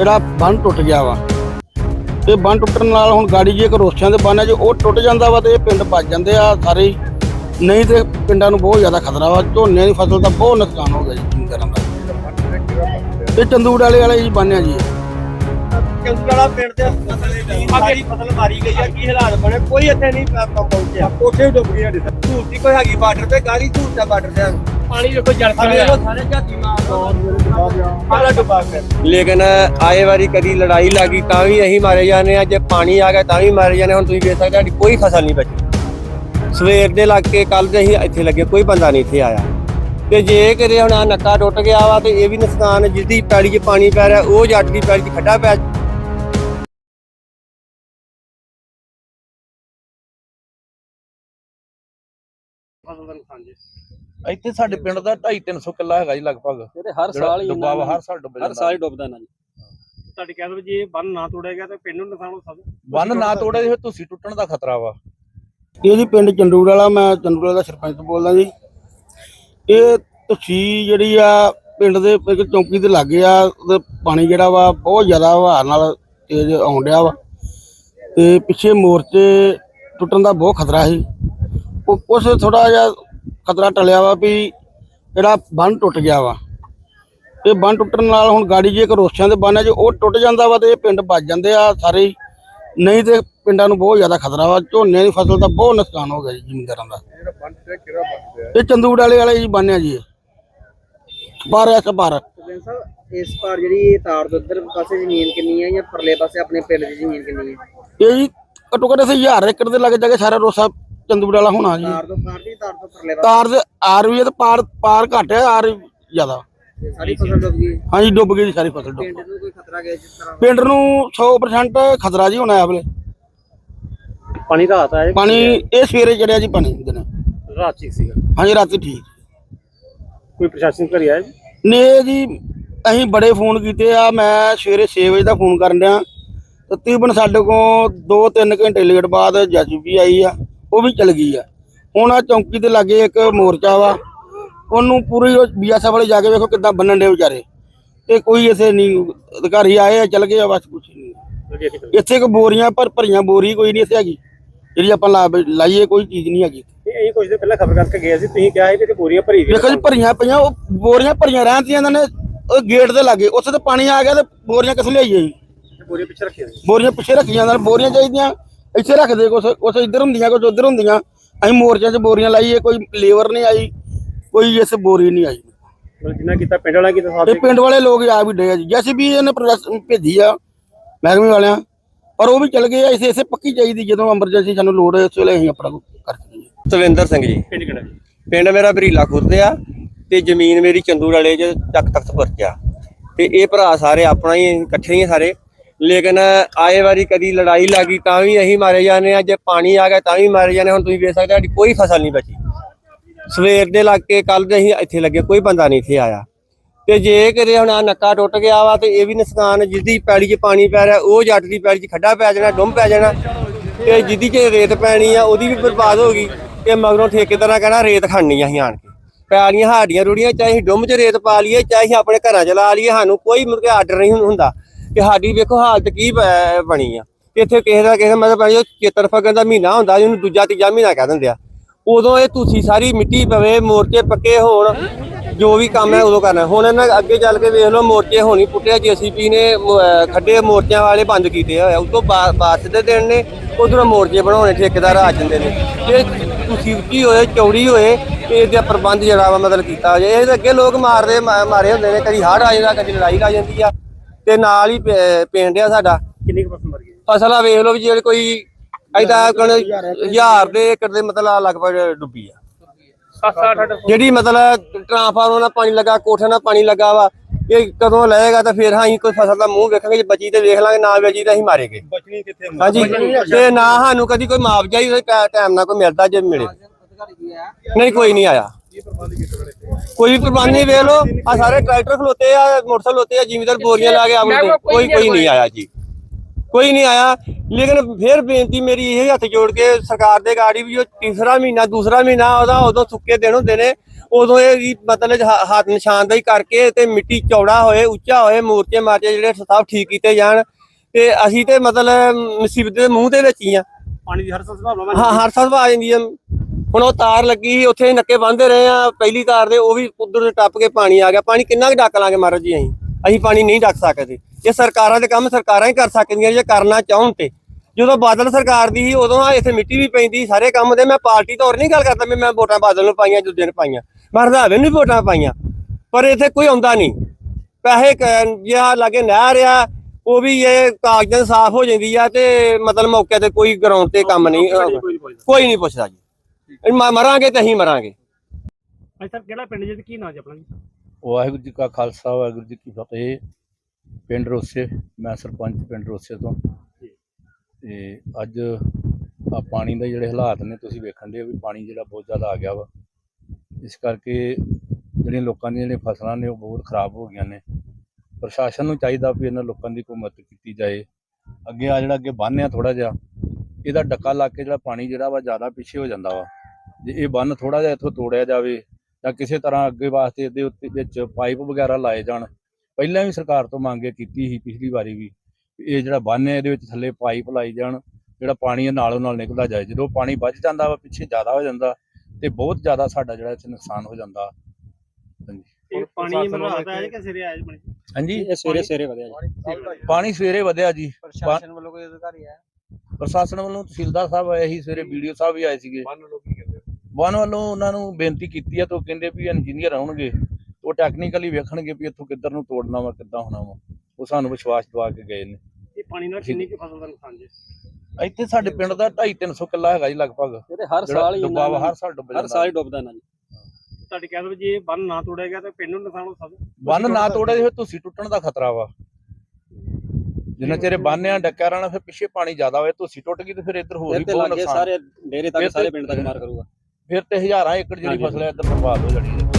ਜਿਹੜਾ ਬੰਨ ਟੁੱਟ ਗਿਆ ਵਾ। ਤੇ ਬੰਨ ਟੁੱਟਣ ਨਾਲ ਹੁਣ ਗਾੜੀ ਜੇ ਕਰੋਸਿਆਂ ਦੇ ਬੰਨ ਹੈ ਜੇ ਉਹ ਟੁੱਟ ਜਾਂਦਾ ਵਾ ਤੇ ਇਹ ਪਿੰਡ ਭੱਜ ਜਾਂਦੇ ਆ ਸਾਰੇ ਨਹੀਂ ਤੇ ਪਿੰਡਾਂ ਨੂੰ ਬਹੁਤ ਜ਼ਿਆਦਾ ਖਤਰਾ ਵਾ, ਝੋਨੇ ਦੀ ਫਸਲ ਦਾ ਬਹੁਤ ਨੁਕਸਾਨ ਹੋ ਗਿਆ ਜੀ ਕਰਨ ਦਾ ਇਹ ਚੰਦੂੜ ਵਾਲੇ ਵਾਲੇ ਜੀ ਬੰਨਿਆ ਜੀ। ਇਹ। ਚੰਗੜਾ ਪਿੰਡ ਦੇ ਸਾਰੀ ਫਸਲ ਮਾਰੀ ਗਈ ਆ ਕੀ ਹਾਲਾਤ ਬਣੇ? ਕੋਈ ਇੱਥੇ ਨਹੀਂ ਪ- ਪ- ਪਹੁੰਚਿਆ। ਕੋਠੇ ਡੁੱਬ ਗਏ ਸਾਡੇ ਧੂਰਤੀ ਕੋਈ ਹੈਗੀ ਬਾਰਡਰ ਤੇ? ਗਾੜੀ ਧੂਰ ਦਾ ਬਾਰਡਰ ਤੇ ਪਾਣੀ ਦੇਖੋ ਜਲ ਸਾਰੇ ਸਾਰੇ ਝਾਤੀ ਮਾਰ ਸਾਰਾ ਡੁੱਬਾ ਪਿਆ ਲੇਕਿਨ ਆਏ ਵਾਰੀ ਕਦੀ ਲੜਾਈ ਲੱਗੀ ਤਾਂ ਵੀ ਅਸੀਂ ਮਾਰੇ ਜਾਂਦੇ ਆ ਜੇ ਪਾਣੀ ਆ ਗਿਆ ਤਾਂ ਵੀ ਮਾਰੇ ਜਾਂਦੇ ਹੁਣ ਤੁਸੀਂ ਵੇਖ ਸਕਦੇ ਸਾਡੀ ਕੋਈ ਫਸਲ ਨਹੀਂ ਬਚੀ। ਸਵੇਰ ਦੇ ਲੱਗ ਕੇ ਕੱਲ ਦੇ ਅਸੀਂ ਇੱਥੇ ਲੱਗੇ ਕੋਈ ਬੰਦਾ ਨਹੀਂ ਇੱਥੇ ਆਇਆ। ਤੇ ਜੇ ਕਿਤੇ ਹੁਣ ਆਹ ਨੱਕਾ ਟੁੱਟ ਗਿਆ ਵਾ ਤੇ ਇਹ ਵੀ ਨੁਕਸਾਨ ਜਿਹਦੀ ਪੈੜੀ 'ਚ ਪਾਣੀ ਪੈ ਰਿਹਾ ਉਹ ਜੱਟ ਦੀ ਪੈੜੀ 'ਚ ਖੱਡਾ ਪੈ ਇੱਥੇ ਸਾਡੇ ਪਿੰਡ ਦਾ 2.5 300 ਕਿੱਲਾ ਹੈਗਾ ਜੀ ਲਗਭਗ। ਜਿਹੜੇ ਹਰ ਸਾਲ ਹੀ ਡੁੱਬਾ ਵਾ ਹਰ ਸਾਲ ਡੁੱਬ ਹਰ ਜਾਂਦਾ ਸਾਲ ਹੀ ਡੁੱਬਦਾ ਨਾ ਜੀ ਤੁਹਾਡੇ ਕਹਿੰਦੇ ਜੇ ਬੰਨ ਨਾ ਤੋੜਿਆ ਗਿਆ ਤਾਂ ਪਿੰਡ ਨੂੰ ਨੁਕਸਾਨ ਹੋ ਸਕਦਾ। ਬੰਨ ਨਾ ਤੋੜੇ ਫਿਰ ਤੁਸੀਂ ਟੁੱਟਣ ਦਾ ਖਤਰਾ ਵਾ। ਇਹ ਜੀ ਪਿੰਡ ਚੰਦੂੜ ਵਾਲਾ ਮੈਂ ਚੰਦੂੜ ਵਾਲਾ ਦਾ ਸਰਪੰਚ ਬੋਲਦਾ ਜੀ। ਇਹ ਤੁਸੀਂ ਜਿਹੜੀ ਆ ਪਿੰਡ ਦੇ ਇੱਕ ਚੌਂਕੀ ਦੇ ਲਾਗੇ ਆ ਉਹਦੇ ਪਾਣੀ ਜਿਹੜਾ ਵਾ ਬਹੁਤ ਜ਼ਿਆਦਾ ਹਵਾਰ ਨਾਲ ਤੇਜ਼ ਆਉਣ ਡਿਆ ਵਾ। ਤੇ ਪਿੱਛੇ ਮੋਰਚੇ ਟੁੱਟਣ ਦਾ ਬਹੁਤ ਖਤਰਾ ਸੀ। ਉਹ ਉਸ ਥੋੜਾ ਜਿਹਾ ਖਤਰਾ ਟਲਿਆ ਵਾ ਵੀ ਜਿਹੜਾ ਬੰਨ ਟੁੱਟ ਗਿਆ ਵਾ ਇਹ ਬੰਨ ਟੁੱਟਣ ਨਾਲ ਹੁਣ ਗਾੜੀ ਜੇ ਕਰੋਸਿਆਂ ਦੇ ਬੰਨ ਹੈ ਜੇ ਉਹ ਟੁੱਟ ਜਾਂਦਾ ਵਾ ਤੇ ਇਹ ਪਿੰਡ ਬਚ ਜਾਂਦੇ ਆ ਸਾਰੇ। ਨਹੀਂ ਤੇ ਪਿੰਡਾਂ ਨੂੰ ਬਹੁਤ ਜ਼ਿਆਦਾ ਖਤਰਾ ਵਾ ਝੋਨੇ ਦੀ ਫਸਲ ਦਾ ਬਹੁਤ ਨੁਕਸਾਨ ਹੋ ਗਿਆ ਜੀ ਜ਼ਿਮੀਂਦਾਰਾਂ ਦਾ ਇਹ ਚੰਦੂੜ ਵਾਲੇ ਵਾਲੇ ਜੀ ਬੰਨਿਆ ਜੀ। ਬਾਰ ਐਸ ਬਾਰ ਇਸ ਪਾਰ ਜਿਹੜੀ ਇਹ ਤਾਰ ਦੇ ਉੱਧਰ ਪਾਸੇ ਜ਼ਮੀਨ ਕਿੰਨੀ ਹੈ ਜਾਂ ਪਰਲੇ ਪਾਸੇ ਆਪਣੇ ਪਿੰਡ ਦੀ ਜ਼ਮੀਨ ਕਿੰਨੀ ਹੈ ਇਹ ਜੀ ਘੱਟੋ ਘੱਟ ਅਸੀਂ 1000 ਏਕੜ ਦੇ ਲੱਗ ਜਾ ਕੇ ਸਾਰਾ ਰੋਸਾ ਚੰਦੂੜ ਵਾਲਾ ਹੋਣਾ ਜੀ। ਤਾਰ ਤੋਂ ਪਾਰ ਦੀ ਤਾਰ ਤੋਂ ਪਰਲੇ ਤਾਰ ਦੇ ਆਰ ਵੀ ਹੈ ਤੇ ਪਾਰ ਪਾਰ ਘੱਟ ਹੈ ਆਰ ਜ਼ਿਆਦਾ। ਤੇ ਸਾਰੀ ਫਸਲ ਡੁੱਬ ਗਈ। ਹਾਂਜੀ ਡੁੱਬ ਗਈ ਜੀ ਸਾਰੀ ਫਸਲ ਡੁੱਬ ਪਿੰਡ ਨੂੰ ਕੋਈ ਖਤਰਾ ਗਿਆ ਜਿਸ ਤਰ੍ਹਾਂ? ਪਿੰਡ ਨੂੰ 100% ਖਤਰਾ ਜੀ ਹੋਣਾ ਹੈ ਵੇਲੇ ਪਾਣੀ ਰਾਤ ਆਏ ਪਾਣੀ ਇਹ ਸਵੇਰੇ ਚੜਿਆ ਜੀ ਪਾਣੀ ਦਿਨੇ ਰਾਤ ਚ ਸੀਗਾ। ਹਾਂਜੀ ਰਾਤੀ ਠੀਕ। ਕੋਈ ਪ੍ਰਸ਼ਾਸਨ ਘਰੇ ਆਇਆ ਜੀ? ਨੇ ਜੀ ਅਸੀਂ ਬੜੇ ਫੋਨ ਕੀਤੇ ਆ ਮੈਂ ਸਵੇਰੇ 6 ਵਜੇ ਦਾ ਫੋਨ ਕਰਨ ਡਿਆ। ਤਕਰੀਬਨ ਸਾਡੇ ਕੋਲ 2-3 ਘੰਟੇ ਲੇਟ ਬਾਅਦ ਜੈਸੀਬੀ ਆਈ ਆ। ਉਹ ਵੀ ਚਲ ਗਈ ਆ। ਹੁਣ ਆ ਚੌਂਕੀ ਦੇ ਲਾਗੇ ਇੱਕ ਮੋਰਚਾ ਵਾ ਉਹਨੂੰ ਪੂਰੀ ਬੀਐਸਐਫ ਵਾਲੇ ਜਾ ਕੇ ਵੇਖੋ ਕਿੱਦਾਂ ਬੰਨਣ ਦੇ ਵਿਚਾਰੇ। ਤੇ ਕੋਈ ਇਥੇ ਨਹੀਂ ਅਧਿਕਾਰੀ ਆਏ ਆ ਚਲ ਗਏ ਆ ਬਸ ਕੁਛ ਨਹੀਂ ਇੱਥੇ ਕੋ ਬੋਰੀਆਂ ਪਰ ਭਰੀਆਂ ਬੋਰੀ ਕੋਈ ਨਹੀਂ ਇੱਥੇ ਹੈਗੀ ਜਿਹੜੀ ਆਪਾਂ ਲਾ ਲਾਈਏ ਕੋਈ ਚੀਜ਼ ਨਹੀਂ ਹੈਗੀ। ਇਹ ਇਹੀ ਕੁਝ ਦੇ ਪਹਿਲਾਂ ਖਬਰ ਕਰਕੇ ਗਏ ਸੀ ਤੁਸੀਂ ਕਿਹਾ ਸੀ ਕਿ ਬੋਰੀਆਂ ਭਰੀ ਗਈਆਂ। ਵੇਖੋ ਜੀ ਭਰੀਆਂ ਪਈਆਂ ਉਹ ਬੋਰੀਆਂ ਭਰੀਆਂ ਰਹਿੰਦੀਆਂ ਇਹਨਾਂ ਨੇ ਉਹ ਗੇਟ ਦੇ ਲਾਗੇ ਉੱਥੇ ਤੇ ਪਾਣੀ ਆ ਗਿਆ ਤੇ ਬੋਰੀਆਂ ਕਿੱਥੇ ਲਿਆਈਏ ਜੀ ਬੋਰੀਆਂ ਪਿੱਛੇ ਰੱਖੀਆਂ ਸੀ ਬੋਰੀਆਂ ਪਿੱਛੇ ਰੱਖੀਆਂ ਨਾਲ ਬੋਰੀਆਂ ਚਾਹੀਦੀਆਂ। ਇੱਥੇ ਰੱਖਦੇ ਕੁਛ ਕੁਛ ਇੱਧਰ ਹੁੰਦੀਆਂ ਕੁਛ ਉੱਧਰ ਹੁੰਦੀਆਂ। ਅਸੀਂ ਮੋਰਚਿਆਂ 'ਚ ਬੋਰੀਆਂ ਲਾਈਏ ਕੋਈ ਲੇਬਰ ਨਹੀਂ ਆਈ ਕੋਈ ਇਸ ਬੋਰੀ ਨਹੀਂ ਆਈ। ਮਤਲਬ ਜਿੰਨਾ ਕੀਤਾ ਪਿੰਡ ਵਾਲਾ ਕੀਤਾ ਤੇ ਸਾਡੇ ਪਿੰਡ ਵਾਲੇ ਲੋਕ ਆ ਵੀ ਡੇ ਆ ਜੀ। ਜੈਸੇ ਵੀ ਇਹਨੇ ਪ੍ਰੋਸੈਸ ਭੇਜੀ ਆ ਮਹਿਕਮੇ ਵਾਲਿਆਂ। ਪਰ ਉਹ ਵੀ ਚਲ ਗਏ ਆ ਇਸੇ ਇਸੇ ਪੱਕੀ ਚਾਹੀਦੀ ਜਦੋਂ ਐਮਰਜੈਂਸੀ ਸਾਨੂੰ ਲੋੜ ਹੈ ਇਸ ਵੇਲੇ ਅਸੀਂ ਆਪਣਾ ਕਰ ਸਕੀਏ ਤਵਿੰਦਰ ਸਿੰਘ ਜੀ। ਪਿੰਡ ਕਿਹੜਾ ਜੀ? ਪਿੰਡ ਮੇਰਾ ਬਰੀਲਾ ਖੁਰਦ ਆ ਤੇ ਜ਼ਮੀਨ ਮੇਰੀ ਚੰਦੂ ਵਾਲੇ ਚ ਚੱਕ ਤਖਤਪੁਰ ਚ ਆ ਤੇ ਇਹ ਭਰਾ ਸਾਰੇ ਆਪਣਾ ਹੀ ਇਕੱਠੇ ਹੀ ਆ ਸਾਰੇ। ਲੇਕਿਨ ਆਏ ਵਾਰੀ ਕਦੀ ਲੜਾਈ ਲੱਗੀ ਤਾਂ ਵੀ ਅਸੀਂ ਮਾਰੇ ਜਾਂਦੇ ਆ ਜੇ ਪਾਣੀ ਆ ਗਿਆ, ਤਾਂ ਵੀ ਮਾਰੇ ਜਾਂਦੇ ਹੁਣ ਤੁਸੀਂ ਵੇਖ ਸਕਦੇ ਸਾਡੀ ਕੋਈ ਫਸਲ ਨਹੀਂ ਬਚੀ। ਸਵੇਰ ਦੇ ਲੱਗ ਕੇ ਕੱਲ ਦੇ ਅਸੀਂ ਇੱਥੇ ਲੱਗੇ, ਕੋਈ ਬੰਦਾ ਨਹੀਂ ਇੱਥੇ ਆਇਆ। ਤੇ ਜੇ ਕਿਤੇ ਹੁਣ ਆਹ ਨੱਕਾ ਟੁੱਟ ਗਿਆ ਵਾ, ਤੇ ਇਹ ਵੀ ਨੁਕਸਾਨ ਜਿਹਦੀ ਪੈੜੀ 'ਚ ਪਾਣੀ ਪੈ ਰਿਹਾ, ਉਹ ਜੱਟ ਦੀ ਪੈੜੀ 'ਚ ਖੱਡਾ ਪੈ ਜਾਣਾ, ਡੁੰਮ ਪੈ ਜਾਣਾ, ਤੇ ਜਿਹਦੀ 'ਚ ਰੇਤ ਪੈਣੀ ਆ, ਉਹਦੀ ਵੀ ਬਰਬਾਦ ਹੋ ਗਈ। ਤੇ ਮਗਰੋਂ ਠੇਕੇਦਾਰਾਂ ਕਹਿਣਾ ਰੇਤ ਖੜਨੀ ਆ ਅਸੀਂ ਆਣ ਕੇ। ਪੈਲੀਆਂ, ਹਾਡੀਆਂ ਰੂੜੀਆਂ, ਚਾਹੇ ਅਸੀਂ ਡੁੰਮ 'ਚ ਰੇਤ ਪਾ ਲਈਏ, ਚਾਹੇ ਆਪਣੇ ਘਰਾਂ 'ਚ ਲਾ ਲਈਏ, ਸਾਨੂੰ ਕੋਈ ਮੁੜ ਕੇ ਆਰਡਰ ਨਹੀਂ ਹੁੰਦਾ। ਕਿ ਸਾਡੀ ਵੇਖੋ ਹਾਲਤ ਕੀ ਬਣੀ ਆ। ਤੇ ਇੱਥੇ ਕਿਸੇ ਦਾ ਕਿਸੇ ਦਾ ਮਤਲਬ ਬਣੀ ਚੇਤਰ ਫਗਣ ਦਾ ਮਹੀਨਾ ਹੁੰਦਾ ਜਿਹਨੂੰ ਦੂਜਾ ਤੀਜਾ ਮਹੀਨਾ ਕਹਿ ਦਿੰਦੇ ਆ। ਉਦੋਂ ਇਹ ਤੁਸੀਂ ਸਾਰੀ ਮਿੱਟੀ ਪਵੇ, ਮੋਰਚੇ ਪੱਕੇ ਹੋਣ, ਜੋ ਵੀ ਕੰਮ ਹੈ ਉਦੋਂ ਕਰਨਾ। ਹੁਣ ਇਹਨਾਂ ਅੱਗੇ ਚੱਲ ਕੇ ਵੇਖ ਲਓ, ਮੋਰਚੇ ਹੋਣੀ ਪੁੱਟਿਆ ਜੀਸੀਪੀ ਨੇ ਮ- ਅਹ, ਖੱਡੇ ਮੋਰਚਿਆਂ ਵਾਲੇ ਬੰਦ ਕੀਤੇ ਹੋਏ ਆ। ਉਦੋਂ ਬਾਅਦ ਦੇ ਦਿਨ ਨੇ, ਉਧਰੋਂ ਮੋਰਚੇ ਬਣਾਉਣੇ, ਠੇਕੇਦਾਰ ਆ ਜਾਂਦੇ ਨੇ। ਤੇ ਤੁਸੀਂ ਉੱਚੀ ਹੋਏ, ਚੌੜੀ ਹੋਏ, ਤੇ ਇਹਦਾ ਪ੍ਰਬੰਧ ਜਿਹੜਾ ਵਾ ਮਤਲਬ ਕੀਤਾ ਜੇ ਇਹਦੇ ਅੱਗੇ ਲੋਕ ਮਾਰਦੇ, ਮਾ- ਮਾਰੇ ਹੁੰਦੇ ਨੇ, ਕਦੀ ਹੜ ਆ ਜਾਂਦਾ, ਕਦੀ ਲੜਾਈ ਲਾ ਜਾਂਦੀ ਆ। ਤੇ ਨਾਲ ਹੀ ਪੇ- ਪਿੰਡ ਆ ਸਾਡਾ। ਕਿੰਨੀ ਕੁ ਫਸਲ ਮਰ ਗਈ ਫਸਲਾਂ ਵੇਖ ਲਓ ਵੀ ਜਿਹੜੇ ਕੋਈ ਐਦਾ ਕਣ ਹਜ਼ਾਰ ਦੇ ਏਕੜ ਦੇ ਮਤਲਬ ਲਗਭਗ ਡੁੱਬੀ ਆ। 7 8 ਜਿਹੜੀ ਮਤਲਬ ਟਰਾਂਸਫਾਰਮਰ ਨਾਲ ਪਾਣੀ ਲੱਗਾ ਕੋਠੇ ਨਾਲ ਪਾਣੀ ਲੱਗਾ ਵਾ ਇਹ ਕਦੋਂ ਲਏਗਾ ਤਾਂ ਫਿਰ ਹਾਂ ਅਸੀਂ ਕੋਈ ਫਸਲ ਦਾ ਮੂੰਹ ਵੇਖਾਂਗੇ ਜੇ ਬਚੀ ਤੇ ਵੇਖ ਲਾਂਗੇ ਨਾ ਬਚੀ ਤਾਂ ਅਸੀਂ ਮਾਰੇਗੇ। ਬਚਣੀ ਕਿੱਥੇ ਹਾਂਜੀ। ਤੇ ਨਾ ਸਾਨੂੰ ਕਦੀ ਕੋਈ ਮੁਆਵਜ਼ਾ ਹੀ ਟਾਈਮ ਨਾਲ ਕੋਈ ਮਿਲਦਾ ਜੇ ਮਿਲੇ। ਨਹੀਂ ਕੋਈ ਨਹੀਂ ਆਇਆ। ਕੋਈ ਵੀ ਪ੍ਰਬੰਧ ਨਹੀਂ ਵੇਖ ਲਓ ਆ ਸਾਰੇ ਟਰੈਕਟਰ ਖਲੋਤੇ ਆ ਮੋਟਰਸਾਈਕਲ ਖਲੋਤੇ ਆ ਜ਼ਿਮੀਦਾਰ ਬੋਰੀਆਂ ਲਾ ਕੇ ਆਉਂਦੇ ਕੋਈ ਕੋਈ ਨਹੀਂ ਆਇਆ ਜੀ। ਕੋਈ ਨਹੀਂ ਆਇਆ। ਲੇਕਿਨ ਫਿਰ ਬੇਨਤੀ ਮੇਰੀ ਇਹ ਹੱਥ ਜੋੜ ਕੇ ਸਰਕਾਰ ਦੇ ਗਾੜੀ ਵੀ ਜੋ ਤੀਸਰਾ ਮਹੀਨਾ ਦੂਸਰਾ ਮਹੀਨਾ ਉਹਦਾ ਉਦੋਂ ਸੁੱਕੇ ਦਿਨ ਹੁੰਦੇ ਨੇ ਉਦੋਂ ਇਹ ਵੀ ਮਤਲਬ ਹ- ਹੱਥ ਨਿਸ਼ਾਨਦਾਈ ਕਰਕੇ ਤੇ ਮਿੱਟੀ ਚੌੜਾ ਹੋਏ ਉੱਚਾ ਹੋਏ ਮੋਰਚੇ ਮਾਰਚੇ ਜਿਹੜੇ ਸਭ ਠੀਕ ਕੀਤੇ ਜਾਣ। ਤੇ ਅਸੀਂ ਤੇ ਮਤਲਬ ਮੁਸੀਬਤ ਦੇ ਮੂੰਹ ਦੇ ਵਿੱਚ ਹੀ ਆ। ਪਾਣੀ ਦੀ ਹਰ ਸੰਭਾਵਨਾ ਹਾਂ ਹਰ ਸਾਲ ਆ ਜਾਂਦੀ ਆ। ਹੁਣ ਉਹ ਤਾਰ ਲੱਗੀ ਸੀ ਉੱਥੇ ਨੱਕੇ ਬੰਨਦੇ ਰਹੇ ਆ ਪਹਿਲੀ ਤਾਰ ਦੇ ਉਹ ਵੀ ਉਧਰ ਟੱਪ ਕੇ ਪਾਣੀ ਆ ਗਿਆ। ਪਾਣੀ ਕਿੰਨਾ ਕੁ ਡੱਕ ਲਾਂਗੇ ਮਹਾਰਾਜ ਜੀ ਅਸੀਂ? ਅਸੀਂ ਪਾਣੀ ਨਹੀਂ ਡੱਕ ਸਕਦੇ। ਇਹ ਸਰਕਾਰਾਂ ਦੇ ਕੰਮ ਸਰਕਾਰਾਂ ਹੀ ਕਰ ਸਕਦੀਆਂ ਜੇ ਕਰਨਾ ਚਾਹਣ ਤੇ। ਜਦੋਂ ਬਾਦਲ ਸਰਕਾਰ ਦੀ ਸੀ ਉਦੋਂ ਆ ਇੱਥੇ ਮਿੱਟੀ ਵੀ ਪੈਂਦੀ ਸਾਰੇ ਕੰਮ ਦੇ। ਮੈਂ ਪਾਰਟੀ ਤੌਰ ਨਹੀਂ ਗੱਲ ਕਰਦਾ ਮੈਂ ਵੋਟਾਂ ਬਾਦਲ ਨੂੰ ਪਾਈਆਂ ਦੂਜੇ ਨੇ ਪਾਈਆਂ। ਮੈਂ ਰੰਧਾਵੇ ਨੂੰ ਵੀ ਵੋਟਾਂ ਪਾਈਆਂ। ਪਰ ਇੱਥੇ ਕੋਈ ਆਉਂਦਾ ਨਹੀਂ। ਪੈਸੇ ਜਿਆ ਲਾਗੇ ਨਹਿਰ ਆ ਉਹ ਵੀ ਇਹ ਕਾਗਜ਼ਾਂ ਸਾਫ਼ ਹੋ ਜਾਂਦੀ ਆ ਤੇ ਮਤਲਬ ਮੌਕੇ ਤੇ ਕੋਈ ਗਰਾਊਂਡ ਤੇ ਕੰਮ ਨਹੀਂ ਕੋਈ ਨਹੀਂ ਪੁੱਛਦਾ ਜੀ। ਮ- ਮਰਾਂਗੇ ਤੇ ਅਸੀਂ ਮਰਾਂਗੇ। ਅੱਛਾ ਸਰ ਕਿਹੜਾ ਪਿੰਡ ਜੀ ਕੀ ਨਾਂ ਜੀ ਆਪਣਾ ਜੀ? ਵਾਹਿਗੁਰੂ ਜੀ ਕਾ ਖਾਲਸਾ ਵਾਹਿਗੁਰੂ ਜੀ ਕੀ ਫਤਿਹ। ਪਿੰਡ ਰੋਸੇ ਮੈਂ ਸਰਪੰਚ ਪਿੰਡ ਰੋਸੇ ਤੋਂ। ਤੇ ਅੱਜ ਆ ਪਾਣੀ ਦੇ ਜਿਹੜੇ ਹਾਲਾਤ ਨੇ ਤੁਸੀਂ ਵੇਖਣ ਦੇ ਵੀ ਪਾਣੀ ਜਿਹੜਾ ਬਹੁਤ ਜ਼ਿਆਦਾ ਆ ਗਿਆ ਵਾ। ਇਸ ਕਰਕੇ ਜਿਹੜੀਆਂ ਲੋਕਾਂ ਦੀਆਂ ਜਿਹੜੀਆਂ ਫਸਲਾਂ ਨੇ ਉਹ ਬਹੁਤ ਖਰਾਬ ਹੋ ਗਈਆਂ ਨੇ। ਪ੍ਰਸ਼ਾਸਨ ਨੂੰ ਚਾਹੀਦਾ ਵੀ ਇਹਨਾਂ ਲੋਕਾਂ ਦੀ ਕੋਈ ਮਦਦ ਕੀਤੀ ਜਾਏ। ਅੱਗੇ ਆ ਜਿਹੜਾ ਅੱਗੇ ਬੰਨ੍ਹ ਆ ਥੋੜਾ ਜਿਹਾ ਇਹਦਾ ਡੱਕਾ ਲਾ ਕੇ ਜਿਹੜਾ ਪਾਣੀ ਜਿਹੜਾ ਵਾ ਜ਼ਿਆਦਾ ਪਿੱਛੇ ਹੋ ਜਾਂਦਾ ਵਾ। ਜੇ ਇਹ ਬੰਨ ਥੋੜਾ ਜਿਹਾ ਇੱਥੋਂ ਤੋੜਿਆ ਜਾਵੇ ਜਾਂ ਕਿਸੇ ਤਰ੍ਹਾਂ ਅੱਗੇ ਵਾਸਤੇ ਇਹਦੇ ਉੱਤੇ ਵਿੱਚ ਪਾਈਪ ਵਗੈਰਾ ਲਾਏ ਜਾਣ ਪਹਿਲਾਂ ਵੀ ਸਰਕਾਰ ਤੋਂ ਮੰਗ ਕੀਤੀ ਸੀ ਪਿਛਲੀ ਵਾਰੀ ਵੀ ਇਹ ਜਿਹੜਾ ਬੰਨ੍ਹ ਹੈ ਇਹਦੇ ਵਿੱਚ ਥੱਲੇ ਪਾਈਪ ਲਾਈ ਜਾਣ ਜਿਹੜਾ ਪਾਣੀ ਨਾਲੋਂ ਨਾਲ ਨਿਕਲਦਾ ਜਾਏ। ਜਦੋਂ ਪਾਣੀ ਵੱਧ ਜਾਂਦਾ ਵਾ ਪਿੱਛੇ ਜ਼ਿਆਦਾ ਹੋ ਜਾਂਦਾ ਤੇ ਬਹੁਤ ਜ਼ਿਆਦਾ ਸਾਡਾ ਜਿਹੜਾ ਇੱਥੇ ਨੁਕਸਾਨ ਹੋ ਜਾਂਦਾ। ਹਾਂਜੀ। ਇਹ ਪਾਣੀ ਮਤਲਬ ਹੈ ਕਿ ਸਿਰੇ ਆਇਆ ਜੀ ਪਾਣੀ? ਹਾਂਜੀ? ਇਹ ਸਵੇਰੇ ਸਵੇਰੇ ਵਧਿਆ ਜੀ। ਪਾਣੀ ਸਵੇਰੇ ਵਧਿਆ ਜੀ। ਪ੍ਰਸ਼ਾਸਨ ਵੱਲੋਂ ਕੋਈ ਅਧਿਕਾਰੀ ਆਇਆ? ਪ੍ਰਸ਼ਾਸਨ ਵੱਲੋਂ ਤਹਿਸੀਲਦਾਰ ਸਾਹਿਬ ਆਏ ਸੀ ਸਵੇਰੇ ਵੀਡੀਓ ਸਾਹਿਬ ਵੀ ਆਏ ਸੀਗੇ। ਵਨ ਵੱਲੋਂ ਉਹਨਾਂ ਨੂੰ ਬੇਨਤੀ ਕੀਤੀ ਆ ਤਾਂ ਉਹ ਕਹਿੰਦੇ ਵੀ ਇੰਜੀਨੀਅਰ ਆਉਣਗੇ ਉਹ ਟੈਕਨੀਕਲੀ ਵੇਖਣਗੇ ਵੀ ਇੱਥੋਂ ਕਿੱਧਰ ਨੂੰ ਤੋੜਨਾ ਵਾ ਕਿੱਦਾਂ ਹੋਣਾ ਵਾ। ਉਹ ਸਾਨੂੰ ਵਿਸ਼ਵਾਸ ਦਵਾ ਕੇ ਗਏ ਨੇ। ਇਹ ਪਾਣੀ ਨਾਲ ਕਿੰਨੀ ਕੁ ਫਸਲ ਦਾ ਨੁਕਸਾਨ ਜੀ? ਇੱਥੇ ਸਾਡੇ ਪਿੰਡ ਦਾ 2.5 300 ਕਿੱਲਾ ਹੈਗਾ ਜੀ ਲਗਭਗ। ਹਰ ਸਾਲ ਹੀ ਡੁੱਬਾ ਵਾ ਇਹਨਾਂ ਹਰ ਸਾਲ ਡੁੱਬ ਹਰ ਜਾਂਦਾ। ਸਾਲ ਹੀ ਡੁੱਬਦਾ ਨਾ ਜੀ ਤੁਹਾਡੇ ਕਹਿੰਦੇ ਵੀ ਜੇ ਬੰਨ ਨਾ ਤੋੜਿਆ ਗਿਆ ਤਾਂ ਪਿੰਡ ਨੂੰ ਨੁਕਸਾਨ ਹੋ ਸਕਦਾ। ਬੰਨ ਨਾ ਤੋੜੇ ਫਿਰ ਤੁਸੀਂ ਟੁੱਟਣ ਦਾ ਖਤਰਾ ਵਾ। ਜਿੰਨਾ ਚਿਰ ਬੰਨਿਆ ਡੱਕਿਆ ਰਹਿਣਾ ਫਿਰ ਪਿੱਛੇ ਪਾਣੀ ਜ਼ਿਆਦਾ ਹੋਵੇ ਤੁਸੀਂ ਟੁੱਟ ਗਈ ਤੇ ਫਿਰ ਇੱਧਰ ਹੋਰ ਤੇ ਬਹੁਤ ਨੁਕਸਾਨ। ਸਾਰੇ ਡੇਰੇ ਤੱਕ ਸਾਰੇ ਪਿੰਡ ਤੱਕ ਮਾਰ ਕਰੂਗਾ। ਫਿਰ ਤੇ ਹਜ਼ਾਰਾਂ ਏਕੜ ਜਿਹੜੀ। ਫਸਲ ਹੈ ਇੱਧਰ ਬਰਬਾਦ ਹੋ ਜਾਣੀ ਹੈ